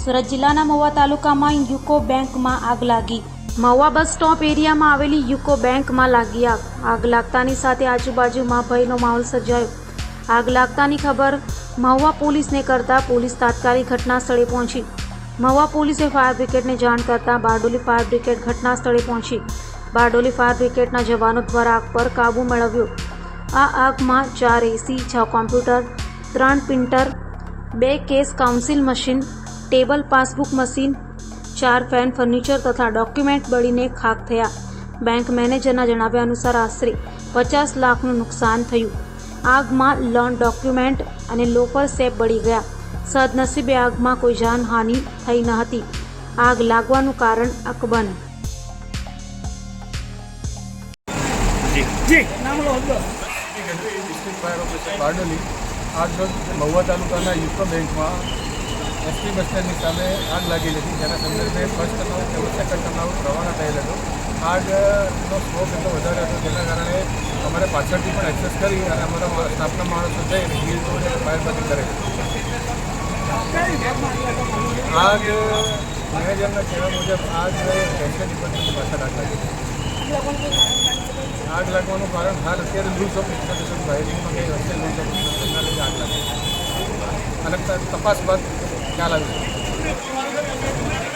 સુરત જિલ્લાના મહુવા તાલુકામાં યુકો બેંકમાં આગ લાગી. મહુવા બસ સ્ટોપ એરિયામાં આવેલી યુકો બેંકમાં લાગી આગ. આગ લાગતાની સાથે આજુબાજુમાં ભયનો માહોલ સર્જાયો. આગ લાગતાની ખબર મહુવા પોલીસને કરતાં પોલીસ તાત્કાલિક ઘટના સ્થળે પહોંચી. મહુવા પોલીસે ફાયર બ્રિગેડને જાણ કરતાં બારડોલી ફાયર બ્રિગેડ ઘટના સ્થળે પહોંચી. બારડોલી ફાયર બ્રિગેડના જવાનો દ્વારા આગ પર કાબૂ મેળવ્યો. આ આગમાં ચાર એસી છ કોમ્પ્યુટર ત્રણ પ્રિન્ટર બે કેસ કાઉન્સિલ મશીન ટેબલ પાસબુક મશીન ચાર ફેન ફર્નિચર તથા ડોક્યુમેન્ટ બળીને ખાક થયા. બેંક મેનેજરના જણાવ્યા અનુસાર આશરે પચાસ લાખનું નુકસાન થયું. આગમાં લોન ડોક્યુમેન્ટ અને લોફર સેપ બળી ગયા. સદનસીબે આગમાં કોઈ જાનહાનિ થઈ ન હતી. આગ લાગવાનું કારણ અકબંધ ડિસ્ટ્રિક્ટ ફાયર ઓફિસર બારડોલી આજ રોજ મહુવા તાલુકાના યુકો બેંકમાં એસટી બસ સ્ટેન્ડની સામે આગ લાગી હતી. જેના સંદર્ભે ફર્સ્ટ ટર્ન તેમજ સેકન્ડ ટર્ન રવાના થયેલ હતો. આગનો સ્મોક એટલો વધારે હતો જેના કારણે અમારે પાછળથી પણ એક્સેસ કરી અને અમારા સ્ટાફના માણસો જઈ અને ગીર તોડીને ફાયર પાર્ટી કરે આગ મેનેજરના કહેવા મુજબ, આગ કેન્સર ડિપાર્ટમેન્ટની પાછળ આગ લાગી. આગ લાગવાનું કારણ હાલ અત્યારે લૂઝ ઓફ ઇન્ફોર્મેશન વાયરિંગમાં કંઈ હશે લૂઝ ઓફ ઇન્ફોર્મેશનના લીધે આગ લાગી અને તપાસ બાદ ખ્યાલ આવી